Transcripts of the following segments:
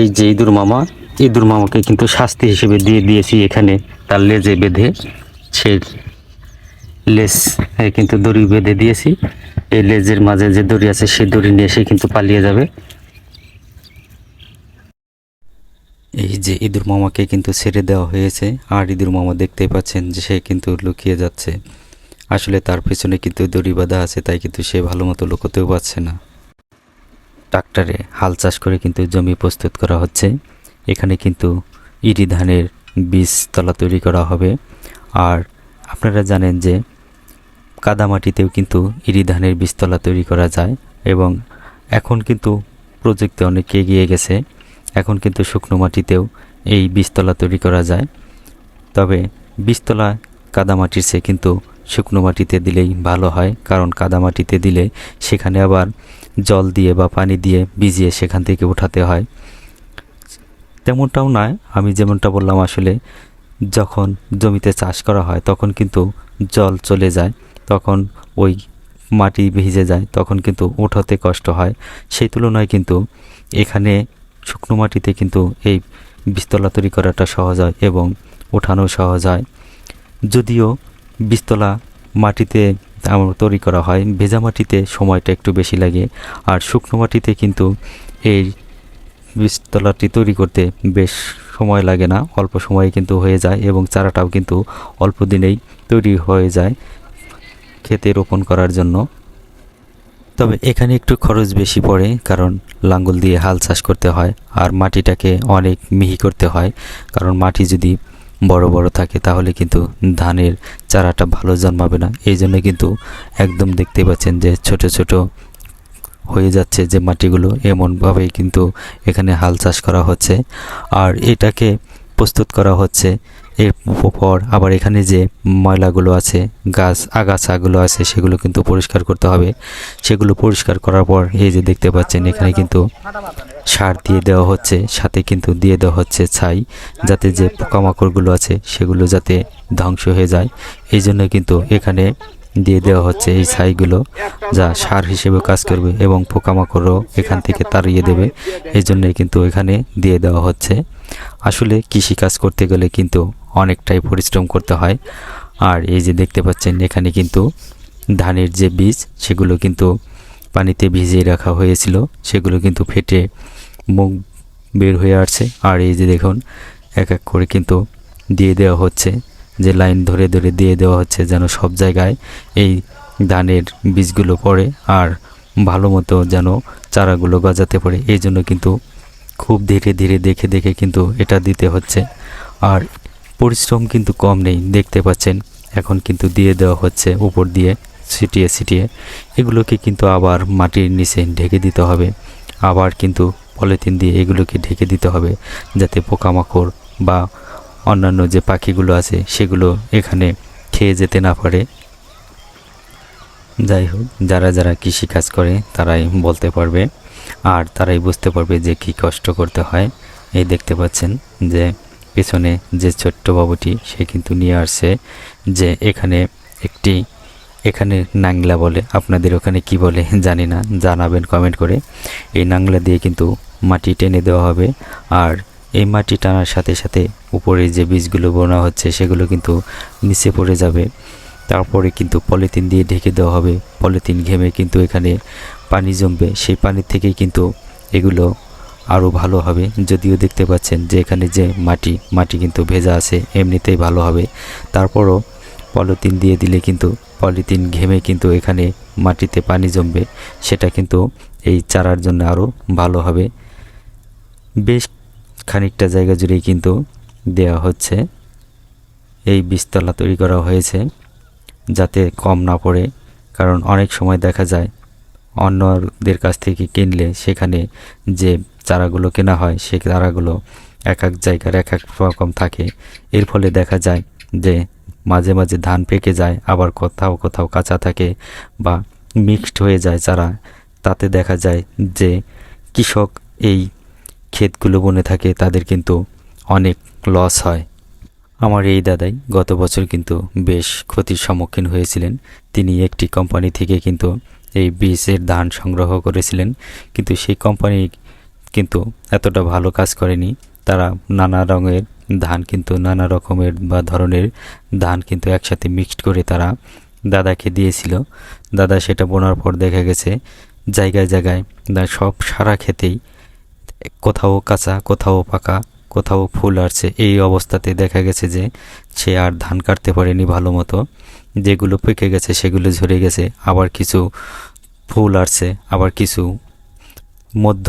এই যে ইঁদুর মামা, ইঁদুর মামাকে কিন্তু শাস্তি হিসেবে দিয়ে দিয়েছি এখানে। তার লেজে বেঁধে, সে লেজ কিন্তু দড়ি বেঁধে দিয়েছি। এই লেজের মাঝে যে দড়ি আছে সেই দড়ি নিয়ে সে কিন্তু পালিয়ে যাবে। এই যে ইঁদুর মামাকে কিন্তু ছেড়ে দেওয়া হয়েছে। আর ইঁদুর মামা দেখতে পাচ্ছেন যে সে কিন্তু লুকিয়ে যাচ্ছে। আসলে তার পেছনে কিন্তু দড়ি বাঁধা আছে, তাই কিন্তু সে ভালো মতো লুকোতেও পারছে না। ট্রাক্টরে হাল চাষ করে কিন্তু জমি প্রস্তুত করা হচ্ছে। এখানে কিন্তু ইরি ধানের বীজতলা তৈরি করা হবে। আর আপনারা জানেন যে কাদামাটিতেও কিন্তু ইরি ধানের বীজতলা তৈরি করা যায় এবং এখন কিন্তু প্রযুক্তি অনেক এগিয়ে গেছে। এখন কিন্তু শুকনো মাটিতেও এই বীজতলা তৈরি করা যায়। তবে বীজতলা কাদামাটির চেয়ে কিন্তু শুকনো মাটিতে দিলেই ভালো হয়, কারণ কাদামাটিতে দিলে সেখানে আবার জল দিয়ে বা পানি দিয়ে ভিজিয়ে সেখান থেকে উঠাতে হয়। তেমনটাও নয়, আমি যেমনটা বললাম আসলে, যখন জমিতে চাষ করা হয় তখন কিন্তু জল চলে যায়, তখন ওই মাটি ভিজে যায়, তখন কিন্তু ওঠাতে কষ্ট হয়। সেই তুলনায় কিন্তু এখানে শুকনো মাটিতে কিন্তু এই বীজতলা তৈরি করাটা সহজ হয় এবং ওঠানো সহজ হয়। যদিও বীজতলা মাটিতে তৈরি করা হয়। ভেজা মাটিতে সময়টা একটু বেশি লাগে। আর শুকনো মাটিতে কিন্তু এই বীজতলাটি তৈরি করতে বেশ সময় লাগে না। অল্প সময়ে কিন্তু হয়ে যায় এবং চারাটাও কিন্তু অল্প দিনেই তৈরি হয়ে যায় খেতে রোপণ করার জন্য। তবে এখানে একটু খরচ বেশি পড়ে কারণ লাঙ্গল দিয়ে হাল চাষ করতে হয় আর মাটিটাকে অনেক মিহি করতে হয়। কারণ মাটি যদি বড় বড় থাকে, তাহলে কিন্তু ধানের চারাটা ভালো জন্মাবে না। এই জন্য কিন্তু একদম দেখতে পাচ্ছেন যে ছোট ছোট হয়ে যাচ্ছে যে মাটিগুলো। এমনভাবেই কিন্তু এখানে হাল চাষ করা হচ্ছে। আর এটাকে প্রস্তুত করা হচ্ছে এরপর আবার এখানে যে ময়লাগুলো আছে, গাছ, আগাছাগুলো আছে, সেগুলো কিন্তু পরিষ্কার করতে হবে। সেগুলো পরিষ্কার করার পর এই যে দেখতে পাচ্ছেন, এখানে কিন্তু সার দিয়ে দেওয়া হচ্ছে, সাথে কিন্তু দিয়ে দেওয়া হচ্ছে ছাই, যাতে যে পোকামাকড়গুলো আছে সেগুলো যাতে ধ্বংস হয়ে যায়। এই জন্য কিন্তু এখানে দিয়ে দেওয়া হচ্ছে এই ছাইগুলো, যা সার হিসেবে কাজ করবে এবং পোকামাকড়ও এখান থেকে তাড়িয়ে দেবে। এই জন্যই কিন্তু এখানে দিয়ে দেওয়া হচ্ছে। আসলে কৃষি কাজ করতে গেলে কিন্তু অনেকটাই পরিশ্রম করতে হয়। আর এই যে দেখতে পাচ্ছেন, এখানে কিন্তু ধানের যে বীজ, সেগুলো কিন্তু পানিতে ভিজিয়ে রাখা হয়েছিল, সেগুলো কিন্তু ফেটে মুখ বের হয়ে আসছে। আর এই যে দেখুন, এক এক করে কিন্তু দিয়ে দেওয়া হচ্ছে, যে লাইন ধরে ধরে দিয়ে দেওয়া হচ্ছে যেন সব জায়গায় এই ধানের বীজগুলো পড়ে আর ভালো মতো যেন চারাগুলো গজাতে পারে। এই জন্য কিন্তু খুব ধীরে ধীরে দেখে দেখে কিন্তু এটা দিতে হচ্ছে। আর পরিশ্রম কিন্তু কম নেই, দেখতে পাচ্ছেন, এখন কিন্তু দিয়ে দেওয়া হচ্ছে, উপর দিয়ে ছিটিয়ে ছিটিয়ে। এগুলোকে কিন্তু আবার মাটির নিচে ঢেকে দিতে হবে। আবার কিন্তু পলিথিন দিয়ে এগুলোকে ঢেকে দিতে হবে যাতে পোকামাকড় বা অন্যান্য যে পাখিগুলো আছে সেগুলো এখানে খেয়ে যেতে না পারে। যাই হোক, যারা যারা কৃষি কাজ করে তারাই বলতে পারবে আর তারাই বুঝতে পারবে যে কি কষ্ট করতে হয়। এই দেখতে পাচ্ছেন যে পেছনে যে ছোট্ট বাবুটি, সে কিন্তু নিয়ে আসছে যে এখানে একটি, এখানে নাংলা বলে। আপনাদের ওখানে কি বলে জানি না, জানাবেন কমেন্ট করে। এই নাংলা দিয়ে কিন্তু মাটি টেনে দেওয়া হবে। আর এই মাটি টানার সাথে সাথে উপরে যে বীজগুলো বোনা হচ্ছে, সেগুলো কিন্তু নিচে পড়ে যাবে। তারপরে কিন্তু পলিথিন দিয়ে ঢেকে দেওয়া হবে। পলিথিন ঘেমে কিন্তু এখানে পানি জমবে। সেই পানির থেকেই কিন্তু এগুলো আরও ভালো হবে। যদিও দেখতে পাচ্ছেন যে এখানে যে মাটি মাটি কিন্তু ভেজা আছে, এমনিতেই ভালো হবে। তারপরও পলিথিন দিয়ে দিলে কিন্তু, পলিথিন ঘেমে কিন্তু এখানে মাটিতে পানি জমবে। সেটা কিন্তু এই চারার জন্য আরও ভালো হবে। বেশ খানিকটা জায়গা জুড়েই কিন্তু দেওয়া হচ্ছে। এই বীজতলা তৈরি করা হয়েছে যাতে কম না পড়ে, কারণ অনেক সময় দেখা যায় অন্যদের কাছ থেকে কিনলে সেখানে যে চারাগুলো কেনা হয়, সে চারাগুলো এক এক জায়গার এক এক রকম থাকে। এর ফলে দেখা যায় যে মাঝে মাঝে ধান পেকে যায়, আবার কোথাও কোথাও কাঁচা থাকে বা মিক্সড হয়ে যায় চারা। তাতে দেখা যায় যে কৃষক এই ক্ষেতগুলো বনে থাকে, তাদের কিন্তু অনেক লস হয়। আমার এই দাদাই গত বছর কিন্তু বেশ ক্ষতির সম্মুখীন হয়েছিলেন। তিনি একটি কোম্পানি থেকে কিন্তু এই বীজের ধান সংগ্রহ করেছিলেন। কিন্তু সেই কোম্পানি কিন্তু এতটা ভালো কাজ করেনি। তারা নানা রঙের ধান কিন্তু, নানা রকমের বা ধরনের ধান কিন্তু একসাথে মিক্সড করে তারা দাদাকে দিয়েছিল। দাদা সেটা বোনার পর দেখা গেছে, জায়গায় জায়গায় সব সারা খেতেই কোথাও কাঁচা, কোথাও পাকা, কোথাও ফুল আসছে, এই অবস্থাতে দেখা গেছে যে সে আর ধান কাটতে পারেনি ভালো মতো। যেগুলো পেকে গেছে, সেগুলো ঝরে গেছে, আবার কিছু ফুল আসছে, আবার কিছু মধ্য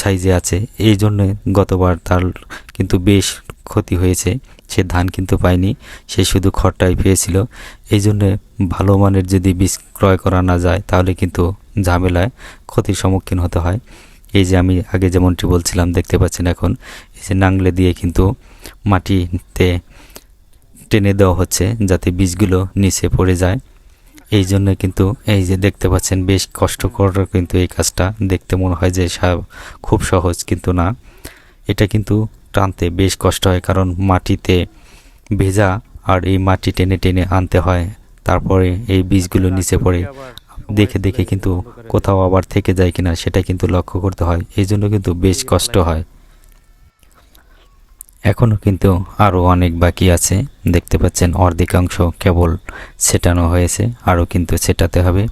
সাইজে আছে। এই জন্য গতবার তার কিন্তু বেশ ক্ষতি হয়েছে, সে ধান কিন্তু পায়নি, সে শুধু খড়টাই পেয়েছিল। এই জন্য ভালো মানের যদি বীজ ক্রয় করা না যায়, তাহলে কিন্তু ঝামেলায় ক্ষতির সম্মুখীন হতে হয়। এই যে আমি আগে যেমনটি বলছিলাম, দেখতে পাচ্ছেন এখন, এই যে নাংলে দিয়ে কিন্তু মাটিতে টেনে দেওয়া হচ্ছে যাতে বীজগুলো নিচে পড়ে যায়। এই জন্য কিন্তু এই যে দেখতে পাচ্ছেন, বেশ কষ্টকর কিন্তু এই কাজটা। দেখতে মনে হয় যে খুব সহজ কিন্তু না। এটা কিন্তু টানতে বেশ কষ্ট হয়, কারণ মাটিতে ভেজা আর এই মাটি টেনে টেনে আনতে হয়। তারপরে এই বীজগুলো নিচে পড়ে। দেখে দেখে কিন্তু কোথাও আবার থেকে যায় কিনা সেটা কিন্তু লক্ষ্য করতে হয়। এই জন্য কিন্তু বেশ কষ্ট হয়। এখনও কিন্তু আরও অনেক বাকি আছে। দেখতে পাচ্ছেন অর্ধেকাংশ কেবল সেটানো হয়েছে। আরও কিন্তু ছেটাতে হবে।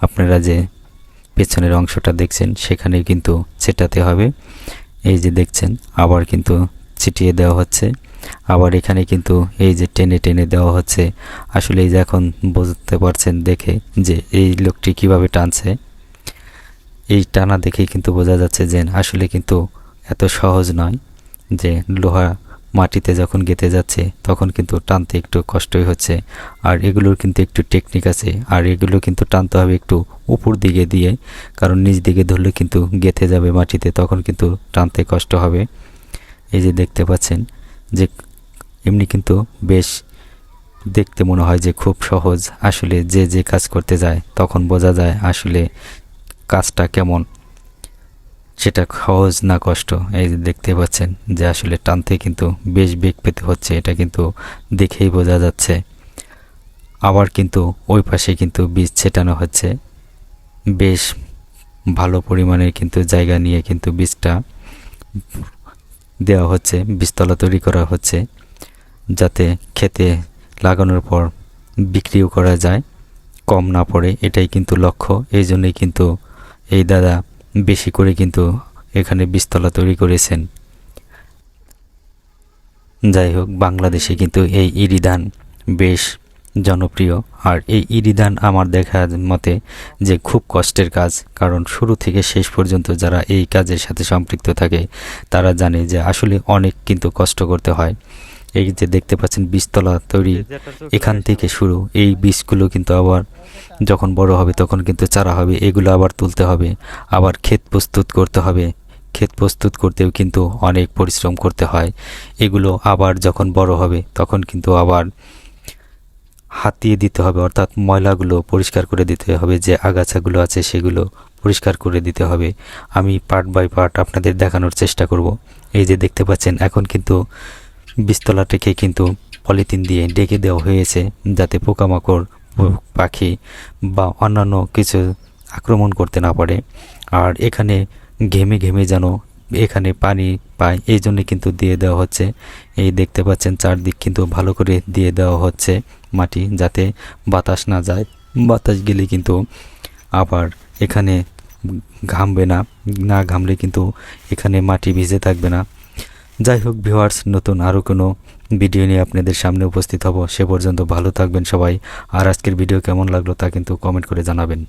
আপনারা যে পেছনের অংশটা দেখছেন সেখানে কিন্তু ছেটাতে হবে। এই যে দেখছেন, আবার কিন্তু ছিটিয়ে দেওয়া হচ্ছে। আবার এখানে কিন্তু এই যে টেনে টেনে দেওয়া হচ্ছে আসলে এই যে এখন বুঝতে পারছেন দেখে যে এই লোকটি কীভাবে টানছে। এই টানা দেখেই কিন্তু বোঝা যাচ্ছে যে আসলে কিন্তু এত সহজ নয় যে লোহা মাটিতে যখন গেঁথে যাচ্ছে তখন কিন্তু টানতে একটু কষ্টই হচ্ছে। আর এগুলোর কিন্তু একটু টেকনিক আছে, আর এগুলো কিন্তু টানতে হবে একটু উপর দিকে দিয়ে, কারণ নিচ দিকে ধরলে কিন্তু গেঁথে যাবে মাটিতে, তখন কিন্তু টানতে কষ্ট হবে। এই যে দেখতে পাচ্ছেন যে এমনি কিন্তু বেশ দেখতে মনে হয় যে খুব সহজ আসলে যে যে কাজ করতে যায়, তখন বোঝা যায় আসলে কাজটা কেমন। সেটা সহজ না কষ্ট। এই যে দেখতে পাচ্ছেন যে আসলে টানতে কিন্তু বেশ বেগ পেতে হচ্ছে, এটা কিন্তু দেখেই বোঝা যাচ্ছে। আবার কিন্তু ওই পাশে কিন্তু বীজ ছেটানো হচ্ছে। বেশ ভালো পরিমাণের কিন্তু জায়গা নিয়ে কিন্তু বীজটা দেওয়া হচ্ছে, বীজতলা তৈরি করা হচ্ছে যাতে খেতে লাগানোর পর বিক্রিও করা যায়, কম না পড়ে। এটাই কিন্তু লক্ষ্য। এই জন্যই কিন্তু এই দাদা বেশি করে কিন্তু এখানে বীজতলা তৈরি করেছেন। যাই হোক, বাংলাদেশে কিন্তু এই ইরি ধান বেশ জনপ্রিয়। আর এই ইরি ধান আমার দেখার মতে যে খুব কষ্টের কাজ, কারণ শুরু থেকে শেষ পর্যন্ত যারা এই কাজের সাথে সম্পৃক্ত থাকে, তারা জানে যে আসলে অনেক কিন্তু কষ্ট করতে হয়। এই যে দেখতে পাচ্ছেন বীজতলা তৈরি এখান থেকে শুরু, এই বীজগুলো কিন্তু আবার যখন বড় হবে তখন কিন্তু চারা হবে, এগুলো আবার তুলতে হবে, আবার ক্ষেত প্রস্তুত করতে হবে। ক্ষেত প্রস্তুত করতেও কিন্তু অনেক পরিশ্রম করতে হয়। এগুলো আবার যখন বড় হবে তখন কিন্তু আবার হাতিয়ে দিতে হবে, অর্থাৎ ময়লাগুলো পরিষ্কার করে দিতে হবে, যে আগাছাগুলো আছে সেগুলো পরিষ্কার করে দিতে হবে। আমি পার্ট বাই পার্ট আপনাদের দেখানোর চেষ্টা করব। এই যে দেখতে পাচ্ছেন, এখন কিন্তু বীজতলাটাকে কিন্তু পলিথিন দিয়ে ডেকে দেওয়া হয়েছে, যাতে পোকামাকড়, পাখি বা অন্যান্য কিছু আক্রমণ করতে না পারে। আর এখানে ঘেমে ঘেমে যেন এখানে পানি পায়, এই জন্য কিন্তু দিয়ে দেওয়া হচ্ছে। এই দেখতে পাচ্ছেন, চারদিক কিন্তু ভালো করে দিয়ে দেওয়া হচ্ছে। মাটি যাতে বাতাস না যায়। বাতাস গেলে কিন্তু আবার এখানে ঘামবে না না ঘামলে কিন্তু এখানে মাটি ভিজে থাকবে না। যাই হোক ভিউয়ার্স, নতুন আরও কোনো ভিডিও নিয়ে আপনাদের সামনে উপস্থিত হব। সে পর্যন্ত ভালো থাকবেন সবাই। আর আজকের ভিডিও কেমন লাগল তা কিন্তু কমেন্ট করে জানাবেন।